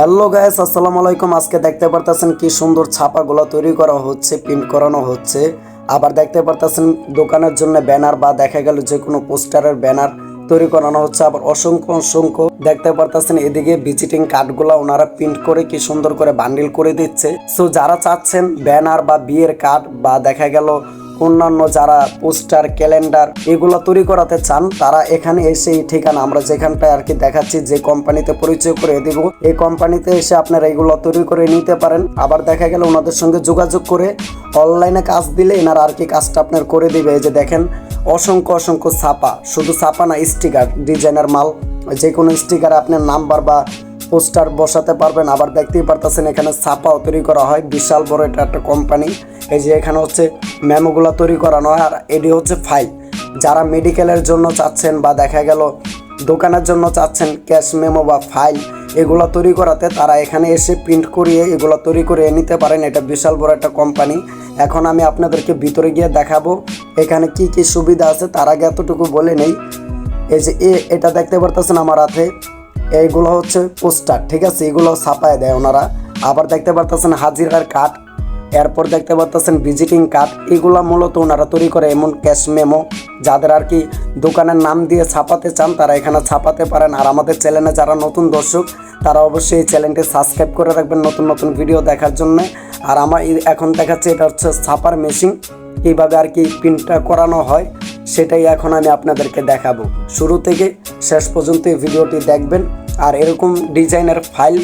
Hello guys আসসালামু আলাইকুম। আজকে দেখতে পারতেছেন কি সুন্দর ছাপাগুলো তৈরি করা হচ্ছে প্রিন্ট করানো হচ্ছে। আবার দেখতে পারতেছেন দোকানের জন্য ব্যানার বা দেখা গেল যে কোনো পোস্টারের ব্যানার তৈরি করানো হচ্ছে। আবার অসংখ্য অসংখ্য দেখতে পারতেছেন এদিকে ভিজিটিং কার্ডগুলো ওনারা প্রিন্ট করে কি সুন্দর করে বান্ডিল করে দিচ্ছে। সো যারা চাচ্ছেন ব্যানার বা বিয়ের কার্ড বা দেখা গেল অন্যান্য যারা পোস্টার, ক্যালেন্ডার এগুলো তৈরি করাতে চান, তারা এখানে এসে এই ঠিকানা আমরা যেখানটায় আর কি দেখাচ্ছি, যে কোম্পানিতে পরিচয় করে দিব, এই কোম্পানিতে এসে আপনারা এগুলো তৈরি করে নিতে পারেন। আবার দেখা গেল ওনাদের সঙ্গে যোগাযোগ করে অনলাইনে কাজ দিলে এনারা আর কি কাজটা আপনার করে দিবে। এই যে দেখেন, অসংখ্য অসংখ্য ছাপা, শুধু ছাপা না, স্টিকার, ডিজাইনার মাল যে কোনো স্টিকার আপনার নাম্বার বা পোস্টার বসাতে পারবেন। আবার দেখতেই পারতেছেন, এখানে ছাপাও তৈরি করা হয়। বিশাল বড় এটা একটা কোম্পানি এই যে এখানে হচ্ছে মেমোগুলো তৈরি করানো হয়, আর এটি হচ্ছে ফাইল যারা মেডিকেলের জন্য চাচ্ছেন বা দেখা গেল দোকানের জন্য চাচ্ছেন ক্যাশ মেমো বা ফাইল এগুলো তৈরি করাতে তারা এখানে এসে প্রিন্ট করিয়ে এগুলো তৈরি করে নিতে পারেন। এটা বিশাল বড় একটা কোম্পানি এখন আমি আপনাদেরকে ভিতরে গিয়ে দেখাবো, এখানে কি কি সুবিধা আছে, তার আগে এতটুকু বলে নেই। এই যে এটা দেখতে পারতেছেন আমার হাতে। এইগুলো হচ্ছে পোস্টার, ঠিক আছে? এগুলো ছাপায় দেয় ওনারা। আবার দেখতে পারতেছেন হাজিরার কার্ড, এরপর দেখতে পারতেছেন ভিজিটিং কার্ড। এগুলো মূলত ওনারা তৈরি করে এমন ক্যাশ মেমো, যাদের আর কি দোকানের নাম দিয়ে ছাপাতে চান, তারা এখানে ছাপাতে পারেন। আর আমাদের চ্যানেলে যারা নতুন দর্শক, তারা অবশ্যই এই চ্যানেলটি সাবস্ক্রাইব করে রাখবেন নতুন নতুন ভিডিও দেখার জন্য। আর আমার এখন দেখাচ্ছে এটা হচ্ছে ছাপার মেশিন। এইভাবে আর কি প্রিন্টটা করানো হয়। সেটাই এখন আমি আপনাদেরকে দেখাবো। শুরু থেকে শেষ পর্যন্ত এই ভিডিওটি দেখবেন। আর এরকম ডিজাইনের ফাইল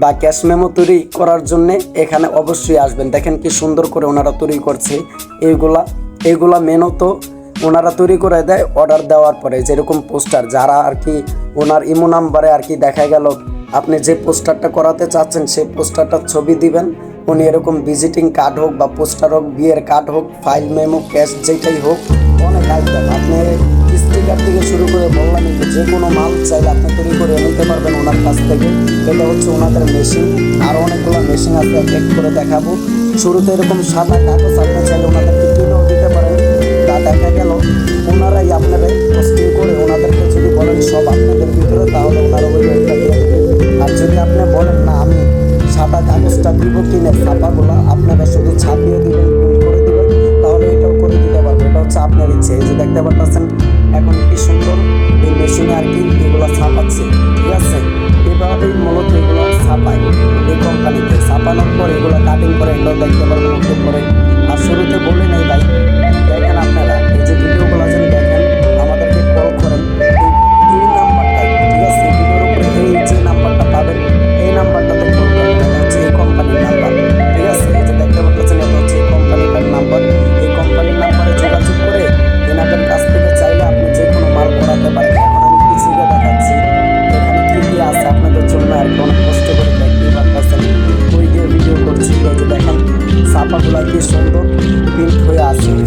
বা ক্যাশ মেমো তৈরি করার জন্য এখানে অবশ্যই আসবেন। দেখেন কি সুন্দর করে ওনারা তৈরি করছে এইগুলা। এইগুলা মেনত ওনারা তৈরি করে দেয় অর্ডার দেওয়ার পরে। যেরকম পোস্টার, যারা আর কি ওনার ইমো নাম্বারে আর কি দেখা গেল, আপনি যে পোস্টারটা করাতে চাচ্ছেন সেই পোস্টারটার ছবি দিবেন। উনি এরকম ভিজিটিং কার্ড হোক বা পোস্টার হোক, বিয়ের কার্ড হোক ফাইল মেমো ক্যাশ যেটাই হোক অনেক আইটেম আপনি স্টিকার থেকে শুরু করে বললাম যে কোনো মাল চাইলে আপনি তৈরি করে নিতে পারবেন ওনার কাছ থেকে। এটা হচ্ছে ওনাদের মেশিন আরও অনেকগুলো মেশিন আছে, এক করে দেখাবো। শুরুতে এরকম সাদা কাগজ আপনি চাইলে ওনাদেরকে কিনেও দিতে পারেন। তা দেখা গেল, ওনারাই আপনারা পোস্টিং করে ওনাদেরকে যদি বলেন সব আপনাদের ভিতরে, তাহলে ওনারা ওই সাদা কাগজটা দিব কিনে ছাপাগুলো আপনারা শুধু ছাপিয়ে দিবেন করে দিবেন, তাহলে এটাও করে দিতে পারবেন এটা হচ্ছে আপনার ইচ্ছে। যে দেখতে পারতেছেন, এখন কি সুন্দর এই মেশিনে আর কি এগুলো ছাপাচ্ছে।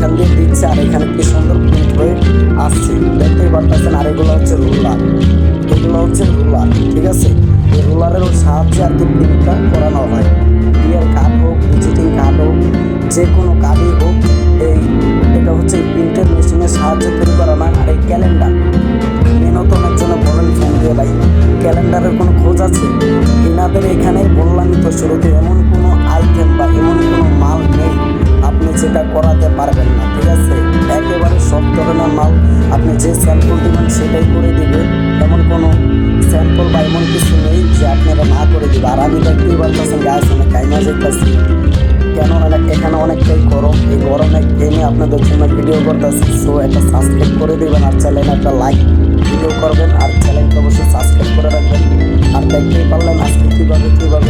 এখান দিচ্ছে, আর এখানে কি সুন্দর প্রিন্ট হয়ে আসছে, দেখতেই পারতেছেন, আর এগুলো হচ্ছে রুলার এগুলো হচ্ছে রুলার ঠিক আছে? এই রুলারের সাহায্যে আর কি প্রিন্টটা যেটা করাতে পারবেন না, ঠিক আছে? একেবারে সব ধরনের মাল, আপনি যে স্যাম্পল দেবেন সেটাই করে দিবে। এমন কোনো স্যাম্পল বা এমন কিছু নেই যে আপনারা না করে দিবে। আর আমি দেখতেই পারতেছেন গাছ অনেক কাইমা যেতেছি। কেন এখানে অনেকটাই গরম। এই গরমে গেমে আপনাদের জন্য ভিডিও করতেছি সো একটা সাবস্ক্রাইব করে দেবেন আর চ্যানেলে একটা লাইক ভিডিও করবেন। আর চ্যানেলকে অবশ্যই সাবস্ক্রাইব করে রাখবেন। আর দেখতেই পারলেন আজকে কীভাবে কীভাবে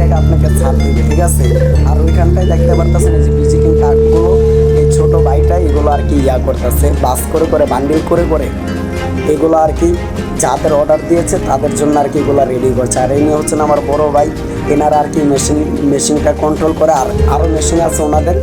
টাকা আপনাকে ছাড় দেবে, ঠিক আছে? আর ওইখানটায় দেখতে পারতেছেন যে ভিজিটিং কার্ডগুলো, এই ছোট বাইটা এগুলো আর কি ইয়া করতেছে, বাস করে করে, বান্ডিল করে করে, এগুলো আর কি যাদের অর্ডার দিয়েছে, তাদের জন্য আর কি এগুলো রেডি করছে। আর এই নিয়ে হচ্ছেন আমার বড় ভাই, এনারা আর কি মেশিন মেশিনটা কন্ট্রোল করে, আর আরও মেশিন আছে ওনাদের।